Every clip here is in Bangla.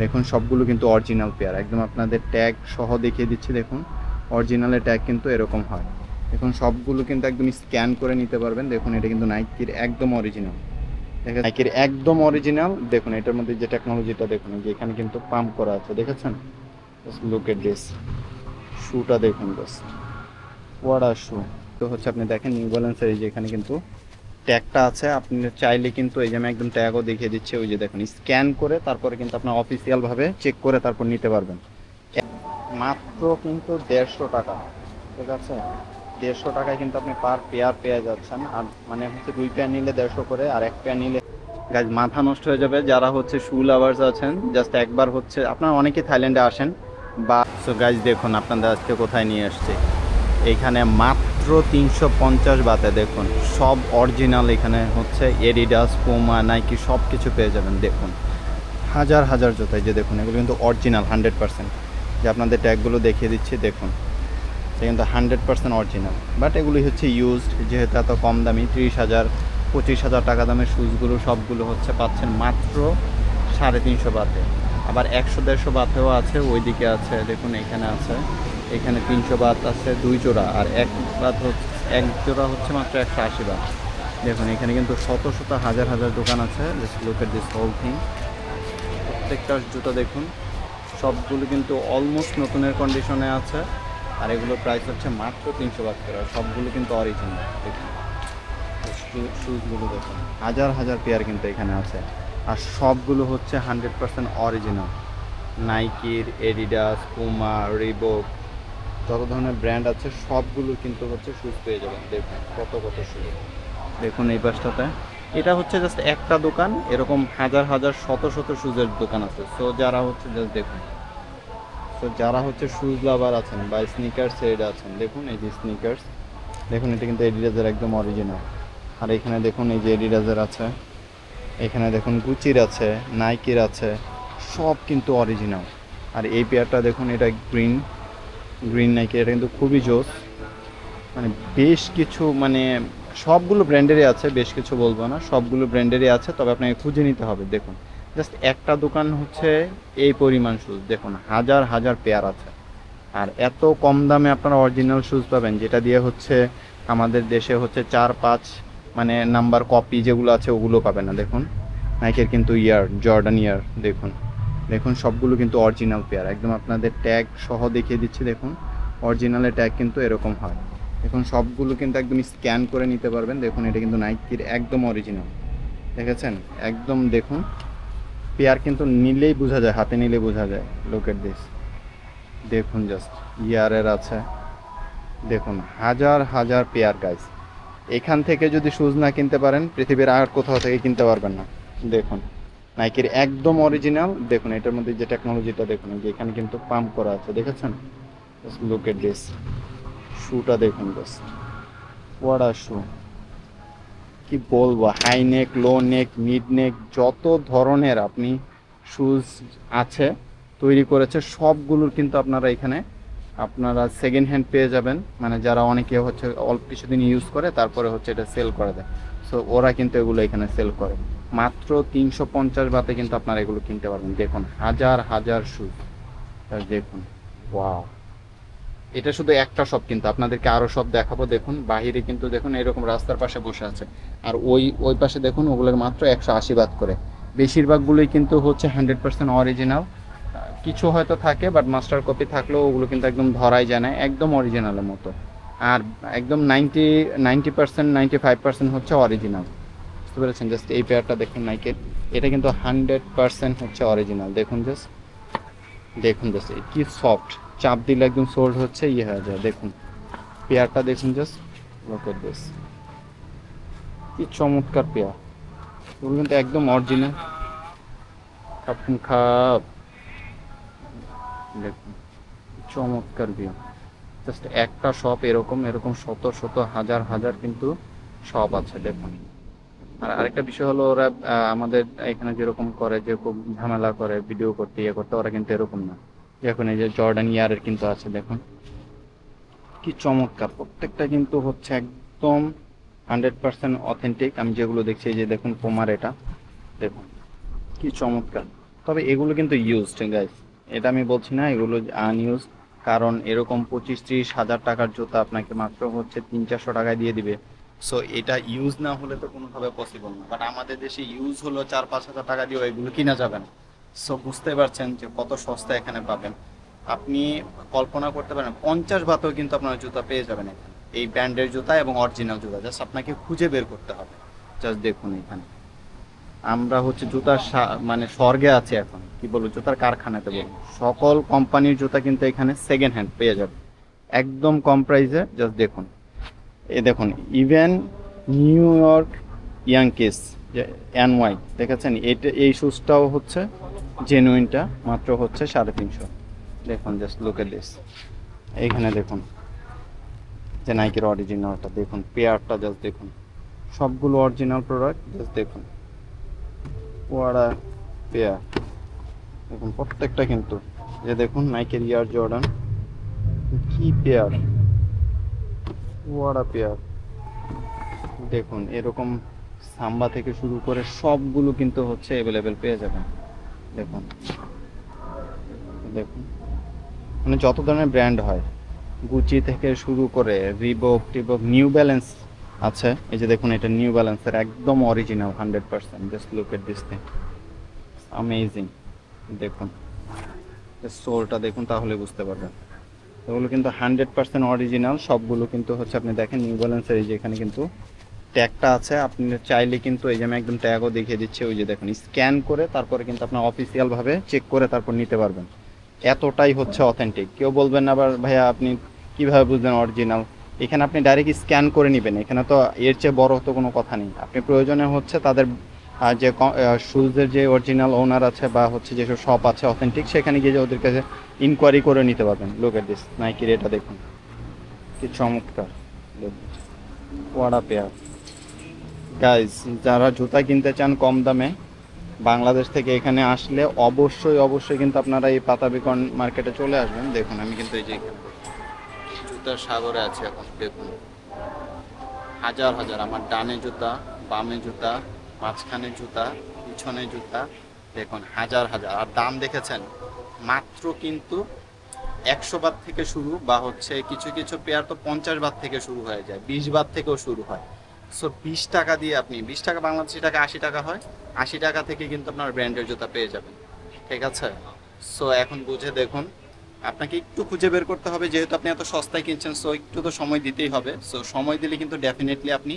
দেখুন, সবগুলো কিন্তু অরিজিনাল পেয়ার একদম আপনাদের ট্যাগ সহ দেখিয়ে দিচ্ছি, দেখুন। অরিজিনালের ট্যাগ কিন্তু এরকম হয়। দেখুন, সবগুলো কিন্তু একদম স্ক্যান করে নিতে পারবেন। দেখুন, এটা কিন্তু নাইকির একদম অরিজিনাল দেখেন নাইকির একদম অরিজিনাল দেখুন, এটার মধ্যে যে টেকনোলজিটা দেখুন যে এখানে কিন্তু পাম্প করা আছে, দেখেছেন? লুক দিস শুটা দেখুন ওয়াট আর শু তো হচ্ছে আপনি দেখেন নিউ ব্যালেন্সের এই যে এখানে কিন্তু ট্যাগটা আছে, আপনি চাইলে কিন্তু এই যে আমি একদম ট্যাগও দেখিয়ে দিচ্ছি, ওই যে দেখুন স্ক্যান করে তারপরে কিন্তু আপনার অফিসিয়ালভাবে চেক করে তারপর নিতে পারবেন। মাত্র কিন্তু দেড়শো টাকা, ঠিক আছে? দেড়শো টাকায় কিন্তু আপনি পার পেয়ার পেয়ে যাচ্ছেন, আর মানে হচ্ছে দুই পেয়ার নিলে দেড়শো করে, আর এক পেয়ার নিলে গাছ মাথা নষ্ট হয়ে যাবে যারা হচ্ছে শু লাভার্স আছেন জাস্ট একবার হচ্ছে, আপনারা অনেকে থাইল্যান্ডে আসেন, বা সো গাছ দেখুন, আপনাদের আজকে কোথায় নিয়ে আসছে এখানে মাত্র তিনশো পঞ্চাশ বাতে দেখুন। সব অরিজিনাল এখানে হচ্ছে এডিডাস পোমা নাইকি সব কিছু পেয়ে যাবেন, দেখুন। হাজার হাজার জোতায় যে দেখুন, এগুলো কিন্তু অরিজিনাল হান্ড্রেড পার্সেন্ট যে আপনাদের ট্যাগগুলো দেখিয়ে দিচ্ছি, দেখুন। এটা কিন্তু হান্ড্রেড পার্সেন্ট অরিজিনাল বাট এগুলি হচ্ছে ইউজড যেহেতু এত কম দামি, ত্রিশ হাজার, পঁচিশ হাজার টাকা দামের শুজগুলো সবগুলো হচ্ছে পাচ্ছেন মাত্র সাড়ে তিনশো বাতে। আবার একশো দেড়শো বাতেও আছে, ওইদিকে আছে, দেখুন এখানে আছে। এখানে তিনশো বাত আছে, দুই জোড়া, আর এক বাত হচ্ছে, এক জোড়া হচ্ছে মাত্র একশো আশি বাত। দেখুন, এখানে কিন্তু শত শত হাজার হাজার দোকান আছে look at this whole thing প্রত্যেকটা জুতো দেখুন, সবগুলো কিন্তু অলমোস্ট নতুনের কন্ডিশনে আছে, আর এগুলোর প্রাইস হচ্ছে মাত্র তিনশো বাদ করে সবগুলো কিন্তু অরিজিনাল দেখুন। শুজগুলো দেখুন, হাজার হাজার পেয়ার কিন্তু এখানে আছে, আর সবগুলো হচ্ছে হান্ড্রেড পার্সেন্ট অরিজিনাল নাইকির এডিডাস পুমা রিবক যত ধরনের ব্র্যান্ড আছে, সবগুলো কিন্তু হচ্ছে শুজ পেয়ে যাবেন। দেখুন কত কত শুজ দেখুন এই পাশটাতে। এটা হচ্ছে জাস্ট একটা দোকান, এরকম হাজার হাজার, শত শত শুজের দোকান আছে। সো যারা হচ্ছে জাস্ট দেখুন। সো যারা হচ্ছে শুজ লাভার আছেন বা স্নিকার্স এড আছেন, দেখুন এই যে স্নিকার্স দেখুন, এটা কিন্তু এডিডাসের একদম অরিজিনাল আর এখানে দেখুন এই যে এডিডাসের আছে। এখানে দেখুন গুচির আছে নাইকির আছে, সব কিন্তু অরিজিনাল আর এই পেয়ারটা দেখুন, এটা গ্রিন গ্রিন নাইকি এটা কিন্তু খুবই জোস। মানে বেশ কিছু মানে সবগুলো ব্র্যান্ডেরই আছে, বেশ কিছু বলব না। সবগুলো ব্র্যান্ডেরই আছে, তবে আপনাকে খুঁজে নিতে হবে, দেখুন। জাস্ট একটা দোকান হচ্ছে এই পরিমাণ শুজ দেখুন, হাজার হাজার পেয়ার আছে। আর এত কম দামে আপনারা অরিজিনাল শুজ পাবেন, যেটা দিয়ে হচ্ছে আমাদের দেশে হচ্ছে চার, পাঁচ মানে নাম্বার কপি যেগুলো আছে, ওগুলো পাবে না, দেখুন। নাইকের কিন্তু ইয়ার জর্ডান ইয়ার দেখুন। দেখুন, সবগুলো কিন্তু অরিজিনাল পেয়ার একদম আপনাদের ট্যাগ সহ দেখিয়ে দিচ্ছি, দেখুন। অরিজিনালের ট্যাগ কিন্তু এরকম হয়। দেখুন, সবগুলো কিন্তু একদম স্ক্যান করে নিতে পারবেন। দেখুন, এটা কিন্তু নাইকির একদম অরিজিনাল দেখেছেন? একদম দেখুন পেয়ার কিন্তু নিলেই বোঝা যায়, হাতে নিলে বোঝা যায়। লোকের দিস দেখুন জাস্ট ইয়ারের আছে। দেখুন, হাজার হাজার পেয়ার গাইস এখান থেকে যদি শুজ না কিনতে পারেন, পৃথিবীর আর কোথাও থেকে কিনতে পারবেন না। দেখুন। নাইকির একদম অরিজিনাল দেখুন, এটার মধ্যে যে টেকনোলজিটা দেখুন যে এখানে কিন্তু পাম্প করা আছে, দেখেছেন? লুক এট দিস শুটা দেখুন জাস্ট আর শু কি বলব হাই নেক লো নেক মিড নেক যত ধরনের আপনি শুজ আছে, তৈরি করেছে, সবগুলোর কিন্তু আপনারা এখানে, আপনারা সেকেন্ড হ্যান্ড পেয়ে যাবেন। মানে যারা অনেকে হচ্ছে অল্প কিছুদিন ইউজ করে, তারপরে হচ্ছে এটা সেল করে দেয়। সো ওরা কিন্তু এগুলো এখানে সেল করে। মাত্র তিনশো পঞ্চাশ বাতে কিন্তু আপনারা এগুলো কিনতে পারবেন। দেখুন, হাজার হাজার শুজ। দেখুন, ওয়াও। এটা শুধু একটা শপ কিন্তু, আপনাদেরকে আরও সব দেখাবো, দেখুন। বাহিরে কিন্তু, দেখুন, এরকম রাস্তার পাশে বসে আছে। আর ওই ওই পাশে দেখুন, ওগুলোর মাত্র একশো আশি বাদ করে। বেশিরভাগগুলোই কিন্তু হচ্ছে হান্ড্রেড পার্সেন্ট অরিজিনাল কিছু হয়তো থাকে বাট মাস্টার কপি থাকলেও ওগুলো কিন্তু একদম ধরাই যায় না, একদম অরিজিনালের মতো। আর একদম ninety ninety percent ninety five percent হচ্ছে অরিজিনাল বুঝতে পেরেছেন? জাস্ট এই পেয়ারটা দেখুন নাইকের এটা কিন্তু হান্ড্রেড পার্সেন্ট হচ্ছে অরিজিনাল দেখুন জাস্ট দেখুন জাস্ট কি সফট চাপ দিলে একদম সোল্ড হচ্ছে ইয়ে হয়ে যায়। দেখুন পেয়ারটা দেখুন জাস্ট লোক দিস কি চমৎকার পেয়ার এগুলো কিন্তু একদম অরিজিনাল খাপুন খাপ। দেখুন, চমৎকার ভিউ জাস্ট একটা শপ এরকম এরকম শত শত, হাজার হাজার কিন্তু শপ আছে, দেখুন। আর আরেকটা বিষয় হলো ওরা আমাদের এখানে যেরকম করে যে খুব ঝামেলা করে ভিডিও করতে ইয়ে করতে, ওরা কিন্তু এরকম না। এখন এই যে জর্ডান ইয়ারের কিন্তু আছে, দেখুন। কি চমৎকার। প্রত্যেকটা কিন্তু হচ্ছে একদম হান্ড্রেড পার্সেন্ট অথেন্টিক আমি যেগুলো দেখছি যে দেখুন পোমার এটা। দেখুন, কি চমৎকার। তবে এগুলো কিন্তু ইউজড গাইস এটা আমি বলছি না, এগুলো আনইউজ কারণ এরকম পঁচিশ ত্রিশ হাজার টাকার জুতা আপনাকে মাত্র হচ্ছে তিন চারশো টাকায় দিয়ে দিবে। সো এটা ইউজ না হলে তো কোনোভাবে পসিবল না। বাট আমাদের দেশে ইউজ হলো চার, পাঁচ হাজার টাকা দিয়ে এগুলো কিনা যাবে না। সো বুঝতে পারছেন যে কত সস্তা এখানে পাবেন। আপনি কল্পনা করতে পারেন, পঞ্চাশ বাতেও কিন্তু আপনার জুতা পেয়ে যাবেন এখানে। এই ব্র্যান্ডের জুতা এবং অরিজিনাল জুতা জাস্ট আপনাকে খুঁজে বের করতে হবে। জাস্ট দেখুন এখানে। আমরা হচ্ছে জুতার মানে স্বর্গে আছি এখন। কি বলব, জুতার কারখানাতে বলব। সকল কোম্পানির জুতা কিন্তু এখানে সেকেন্ড হ্যান্ড পেয়ে যাবে। একদম কম প্রাইসে জাস্ট দেখুন। এই দেখুন ইভেন নিউ ইয়র্ক ইয়াংকিস যে এন ওয়াই দেখেছেন? এটা এই শুজটাও হচ্ছে জেনুইনটা মাত্র হচ্ছে সাড়ে তিনশো। দেখুন জাস্ট লুকে দিস এইখানে দেখুন যে নাইকের অরিজিনালটা দেখুন পেয়ারটা জাস্ট দেখুন। সবগুলো অরিজিনাল প্রোডাক্ট জাস্ট দেখুন। ওয়ারা পেয়ার দেখুন প্রত্যেকটা কিন্তু যে দেখুন নাইকের ইয়ার জর্ডান কি পেয়ার দেখুন, এরকম সাম্বা থেকে শুরু করে সবগুলো কিন্তু হচ্ছে অ্যাভেলেবেল পেয়ে যাবেন। দেখুন। দেখুন। মানে যত ধরনের ব্র্যান্ড হয় গুচি থেকে শুরু করে রিবক টিবক নিউ ব্যালেন্স আছে। এই যে দেখুন, এটা নিউ ব্যালেন্সের একদম original hundred percent just look at this thing amazing দেখুন। সোলটা দেখুন, তাহলে বুঝতে পারবেন। এগুলো কিন্তু হান্ড্রেড পার্সেন্ট অরিজিনাল। সবগুলো কিন্তু হচ্ছে আপনি দেখেন নিউ ব্যালেন্সের এই যে এখানে কিন্তু ট্যাগটা আছে। আপনি চাইলে কিন্তু এই যে আমি একদম ট্যাগও দেখিয়ে দিচ্ছি, ওই যে দেখুন স্ক্যান করে তারপরে কিন্তু আপনার অফিসিয়ালভাবে চেক করে তারপর নিতে পারবেন। এতটাই হচ্ছে অথেন্টিক কেউ বলবেন আবার ভাইয়া, আপনি কীভাবে বুঝলেন অরিজিনাল এখানে আপনি ডাইরেক্ট স্ক্যান করে নেবেন। এখানে তো এর চেয়ে বড় তো কোনো কথা নেই। আপনি প্রয়োজনে হচ্ছে তাদের যে শুজের যে অরিজিনাল ওনার আছে বা হচ্ছে যেসব শপ আছে অথেন্টিক সেখানে গিয়ে যে ওদের কাছে ইনকোয়ারি করে নিতে পারবেন। লোক এট দিস নাইকির এটা দেখুন। কি চমৎকার। ওয়াড়া পেয়ার গাইজ যারা জুতা কিনতে চান কম দামে, বাংলাদেশ থেকে এখানে আসলে অবশ্যই অবশ্যই কিন্তু আপনারা এই পাতাবিকন মার্কেটে চলে আসবেন। দেখুন, আমি কিন্তু এই যে জুতার সাগরে আছে এখন, দেখুন। হাজার হাজার, আমার ডানে জুতা, বামে জুতা মাঝখানে জুতা, পিছনে জুতা, দেখুন, হাজার হাজার। আর দাম দেখেছেন? মাত্র কিন্তু একশো বাদ থেকে শুরু বা হচ্ছে কিছু কিছু পেয়ার তো পঞ্চাশ বাদ থেকে শুরু হয়ে যায়, বিশ বাদ থেকেও শুরু হয়। সো বিশ টাকা দিয়ে আপনি, বিশ টাকা বাংলাদেশি টাকা আশি টাকা হয়, আশি টাকা থেকে কিন্তু আপনার ব্র্যান্ডের জুতা পেয়ে যাবেন। ঠিক আছে? সো এখন বুঝে দেখুন। আপনাকে একটু খুঁজে বের করতে হবে, যেহেতু আপনি এত সস্তায় কিনছেন সো একটু তো সময় দিতেই হবে। সো সময় দিলে কিন্তু ডেফিনেটলি আপনি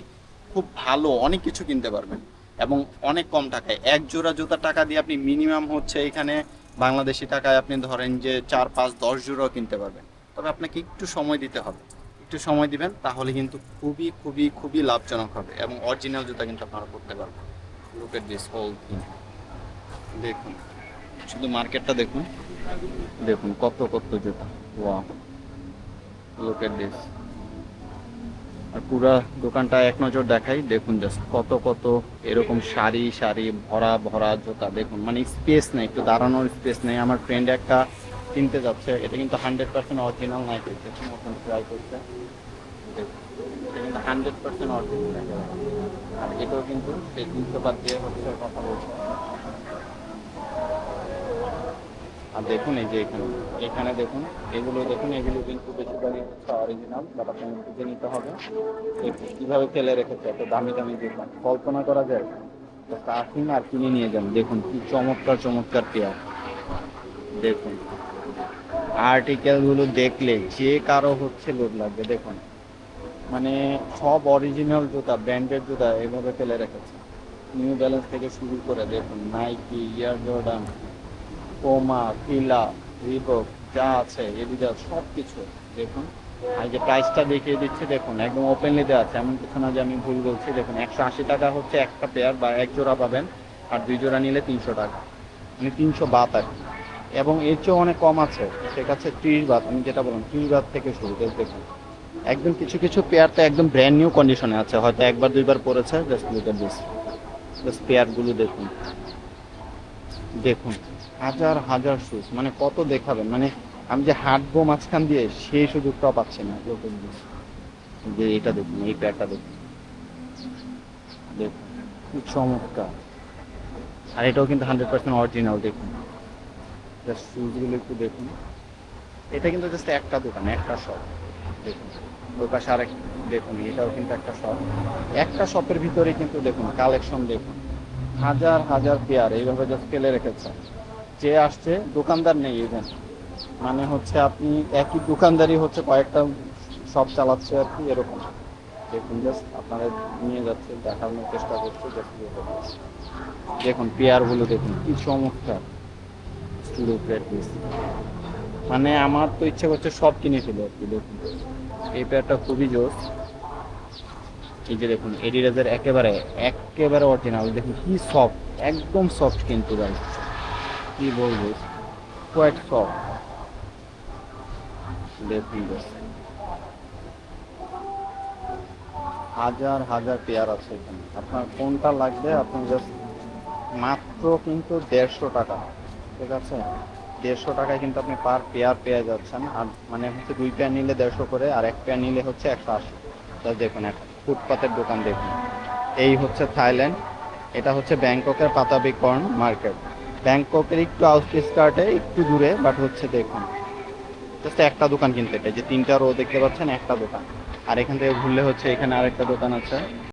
খুব ভালো অনেক কিছু কিনতে পারবেন। এবং অনেক কম টাকায়। এক জোড়া জুতার টাকা দিয়ে আপনি মিনিমাম হচ্ছে এখানে বাংলাদেশি টাকায় আপনি ধরেন যে চার, পাঁচ, দশ জোড়াও কিনতে পারবেন। তবে আপনাকে একটু সময় দিতে হবে। একটু সময় দিবেন, তাহলে কিন্তু খুবই খুবই খুবই লাভজনক হবে এবং অরিজিনাল জুতা কিন্তু আপনারা করতে পারবেন। Look at this whole thing দেখুন, শুধু মার্কেটটা দেখুন। দেখুন কত কত জুতা। ওয়া লুক এট দিস আর পুরা দোকানটা এক নজর দেখাই, দেখুন জাস্ট কত কত এরকম সারি সারি ভরা ভরা জুতা, দেখুন। মানে স্পেস নেই, একটু দাঁড়ানোর স্পেস নেই। আমার ফ্রেন্ড একটা কিনতে যাচ্ছে, এটা কিন্তু হান্ড্রেড পার্সেন্ট অরিজিনাল নাই দেখুন ওখানে ট্রাই করছে। এটা কিন্তু হান্ড্রেড পার্সেন্ট অরিজিনাল আর এটাও কিন্তু সেই বাদ দিয়ে হচ্ছে কথা বলছে। আর দেখুন এই যে এখানে এখানে দেখুন, এগুলো দেখুন, এগুলো কিন্তু বেশিরভাগই হচ্ছে অরিজিনাল বাট আপনাকে খুঁজে নিতে হবে। কীভাবে ফেলে রেখেছে, এত দামি দামি দোকান কল্পনা করা যায় আসুন আর কিনে নিয়ে যান। দেখুন, কি চমৎকার চমৎকার পেয়ার দেখুন আর্টিকেলগুলো দেখলে যে কারও হচ্ছে লোভ লাগবে। দেখুন মানে সব অরিজিনাল জুতা ব্র্যান্ডেড জুতা এভাবে ফেলে রেখেছে। নিউ ব্যালেন্স থেকে শুরু করে, দেখুন Nike Air Jordan Puma Fila Reebok, যা আছে এডিডাস সব কিছু দেখুন আর যে প্রাইসটা দেখিয়ে দিচ্ছি, দেখুন, একদম ওপেনলি দেওয়া আছে। এমন কিছু না যে আমি ভুল বলছি। দেখুন, একশো আশি টাকা হচ্ছে একটা পেয়ার বা এক জোড়া পাবেন, আর দুই জোড়া নিলে তিনশো টাকা। মানে তিনশো বাত আর। এবং এর চেয়েও অনেক কম আছে। সেক্ষেত্রে ত্রিশ বাত, আমি যেটা বললাম, ত্রিশ বাত থেকে শুরু। করে দেখুন, একদম কিছু কিছু পেয়ার তো একদম ব্র্যান্ড নিউ কন্ডিশনে আছে। হয়তো একবার, দুইবার পরেছে জাস্ট লুক দিস জাস্ট পেয়ারগুলো দেখুন। দেখুন। হাজার হাজার শুজ মানে কত দেখাবেন? মানে আমি যে হাঁটবো মাঝখান দিয়ে, সেই সুযোগটাও পাচ্ছি না লোকের যে এটা দেখুন, এই প্যাডটা দেখুন। দেখুন চমৎকার। আর এটাও কিন্তু হান্ড্রেড পার্সেন্ট অরিজিনাল দেখুন। জাস্ট শুজগুলো একটু দেখুন। এটা কিন্তু জাস্ট একটা দোকান, একটা শপ দেখুন, ওই পাশে আরেক, দেখুন, এটাও কিন্তু একটা শপ একটা শপের ভিতরে কিন্তু দেখুন কালেকশন দেখুন। হাজার হাজার পেয়ার এইভাবে জাস্ট ফেলে রেখেছে। যে আসছে, দোকানদার নেই ইভেন মানে হচ্ছে আপনি একই দোকানদারই হচ্ছে কয়েকটা শপ চালাচ্ছে আর কি, এরকম। দেখুন জাস্ট আপনারা নিয়ে যাচ্ছে, দেখানোর চেষ্টা করছে দেখুন পেয়ারগুলো দেখুন, কি চমৎকার। স্টুডিও প্র্যাকটিস মানে আমার তো ইচ্ছে করছে সব কিনে ফেলে আর কি, দেখুন। এই পেয়ারটা খুবই জোস। এই যে দেখুন এডিডাসের একেবারে একেবারে অরিজিনাল দেখুন, কি সফট একদম সফট কিন্তু ভাই কি বলব? কোয়াইট সফট দেখুন। হাজার হাজার পেয়ার আছে এখানে। আপনার কোনটা লাগবে? আপনি জাস্ট মাত্র কিন্তু দেড়শো টাকা। ঠিক আছে? দেড়শো টাকায় কিন্তু আপনি পার পেয়ার পেয়ে যাচ্ছেন। আর মানে হচ্ছে দুই পেয়ার নিলে দেড়শো করে, আর এক পেয়ার নিলে হচ্ছে একশো আশি। দেখুন এক ফুটপাতের দোকান দেখুন। এই হচ্ছে থাইল্যান্ড। এটা হচ্ছে ব্যাংককের পাতাবি কর্ন মার্কেট। ব্যাংককের একটু আউটস্কার্টে একটু দূরে বাট হচ্ছে দেখুন জাস্ট একটা দোকান কিনতে এটা যে তিনটা রো দেখতে পাচ্ছেন একটা দোকান। আর এখান থেকে ঘুরলে হচ্ছে এখানে আরেকটা দোকান আছে।